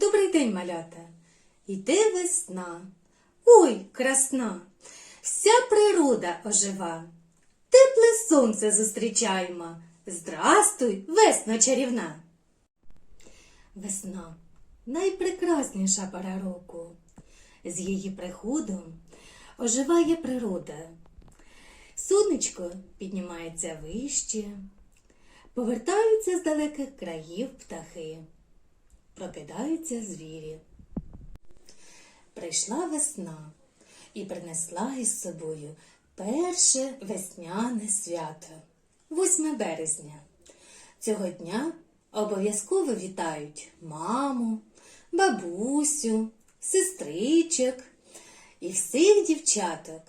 Добрий день, малята. Іде весна. Ой, красна! Вся природа ожива. Тепле сонце зустрічаємо. Здрастуй, весно чарівна. Весна найпрекрасніша пора року. З її приходом оживає природа. Сонечко піднімається вище, повертаються з далеких країв птахи, прокидаються звірі. Прийшла весна і принесла із собою перше весняне свято 8 березня. Цього дня обов'язково вітають маму, бабусю, сестричок і всіх дівчаток.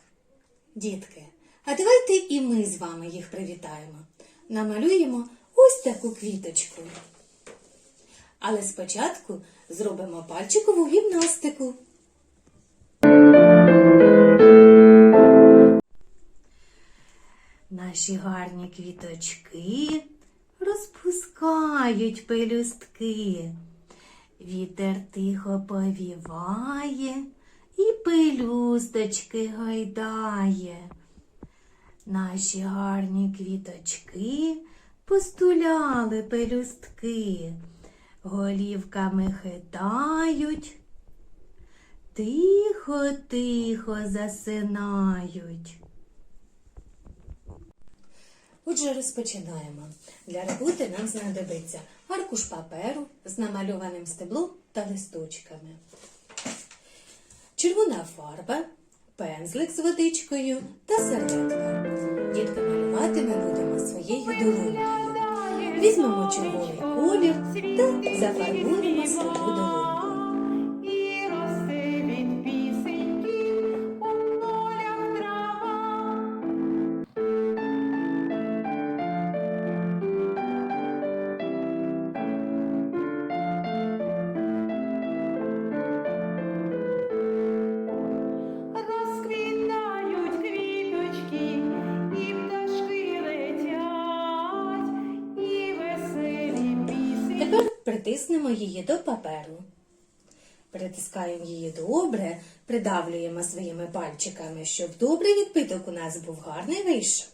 Дітки, а давайте і ми з вами їх привітаємо. Намалюємо ось таку квіточку. Але спочатку зробимо пальчикову гімнастику. Наші гарні квіточки розпускають пелюстки. Вітер тихо повіває і пелюсточки гайдає. Наші гарні квіточки постуляли пелюстки, голівками хитають, тихо-тихо засинають. Отже, розпочинаємо. Для роботи нам знадобиться аркуш паперу з намальованим стеблом та листочками, червона фарба, пензлик з водичкою та серветка. Дітки малювати ми будемо своєю долонькою. Візьмемо червоний колір та зафарбуємо свою притиснемо її до паперу. Притискаємо її добре, придавлюємо своїми пальчиками, щоб добрий відбиток у нас був гарний вийшов.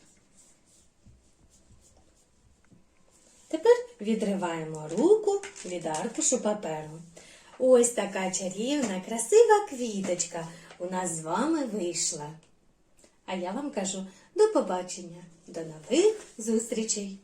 Тепер відриваємо руку від аркушу паперу. Ось така чарівна, красива квіточка у нас з вами вийшла. А я вам кажу до побачення, до нових зустрічей!